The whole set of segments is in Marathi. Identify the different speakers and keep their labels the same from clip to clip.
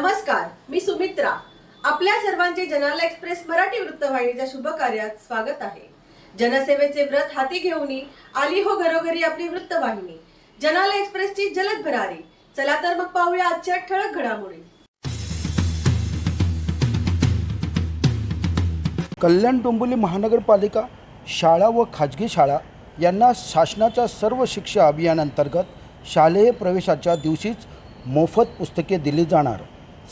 Speaker 1: नमस्कार मी सुमित्रा. आपल्या सर्वांचे जनाला एक्सप्रेस मराठी वृत्तवाहिनीच्या शुभ कार्यात स्वागत आहे. जनसेवेचे व्रत हाती घेऊन आली हो घरोघरी आपली वृत्तवाहिनी. जनाला एक्सप्रेसची जलद भरारी चला तर मग पाहूया आजच्या ठळक घडामोडी.
Speaker 2: कल्याण डोंबिवली महानगरपालिका शाळा व खाजगी शाळा यांना शासनाच्या सर्व शिक्षा अभियानांतर्गत शालेय प्रवेशाच्या दिवशीच मोफत पुस्तके दिली जाणार.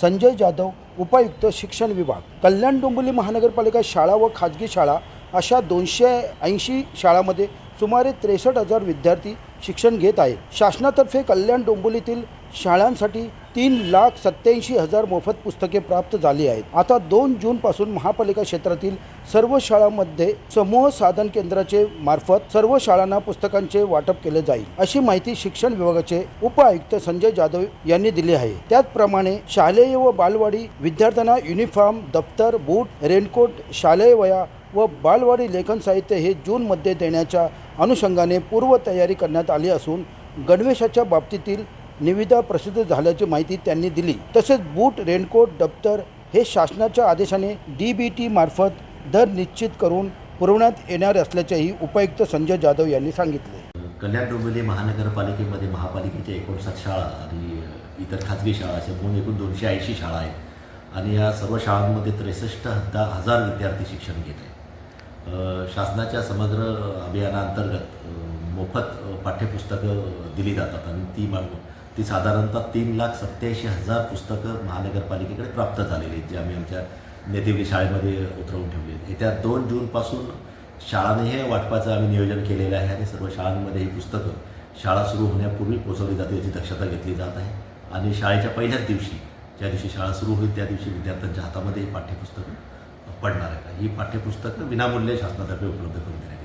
Speaker 2: संजय जाधव उपायुक्त शिक्षण विभाग. कल्याण डोंबिवली महानगरपालिका शाळा व खाजगी शाळा अशा दोनशे ऐंशी शाळामध्ये सुमारे त्रेसष्ट हजार विद्यार्थी शिक्षण घेत आहे. शासनातर्फे कल्याण डोंबिवलीतील शाळांसाठी तीन लाख सत्याऐंशी हजार मोफत पुस्तके प्राप्त झाली आहेत. आता दोन जूनपासून महापालिका क्षेत्रातील सर्व शाळांमध्ये समूह साधन केंद्राचे मार्फत सर्व शाळांना पुस्तकांचे वाटप केले जाईल अशी माहिती शिक्षण विभागाचे उपआयुक्त संजय जाधव यांनी दिली आहे. त्याचप्रमाणे शालेय व बालवाडी विद्यार्थ्यांना युनिफॉर्म दप्तर बूट रेनकोट शालेय वया व बालवाडी लेखन साहित्य हे जूनमध्ये देण्याच्या अनुषंगाने पूर्वतयारी करण्यात आली असून गणवेशाच्या बाबतीतील निविदा प्रसिद्ध झाल्याची माहिती त्यांनी दिली. तसेच बूट रेनकोट दप्तर हे शासनाच्या आदेशाने डी बी टी मार्फत दर निश्चित करून पुरवण्यात येणार असल्याचेही उपायुक्त संजय जाधव यांनी सांगितले.
Speaker 3: कल्याण डोंबिवली महानगरपालिकेमध्ये महापालिकेच्या एकोणसाठ शाळा आणि इतर खाजगी शाळा अशा म्हणून एकूण दोनशे ऐंशी शाळा आहेत. आणि या सर्व शाळांमध्ये त्रेसष्ट हद्दा हजार विद्यार्थी शिक्षण घेत आहेत. शासनाच्या समग्र अभियानाअंतर्गत मोफत पाठ्यपुस्तकं दिली जातात आणि ती माग ती साधारणतः तीन लाख सत्याऐंशी हजार पुस्तकं महानगरपालिकेकडे प्राप्त झालेली आहेत जे आम्ही आमच्या नेतिवली शाळेमध्ये उतरवून ठेवली आहेत. येत्या दोन जूनपासून शाळाने हे वाटपाचं आम्ही नियोजन केलेलं आहे आणि सर्व शाळांमध्ये ही पुस्तकं शाळा सुरू होण्यापूर्वी पोचवली जाते याची दक्षता घेतली जात आहे. आणि शाळेच्या पहिल्याच दिवशी ज्या दिवशी शाळा सुरू होईल त्या दिवशी विद्यार्थ्यांच्या हातामध्ये पाठ्यपुस्तकं पडणार आहे ही पाठ्यपुस्तकं विनामूल्य शासनातर्फे उपलब्ध करून देण्यात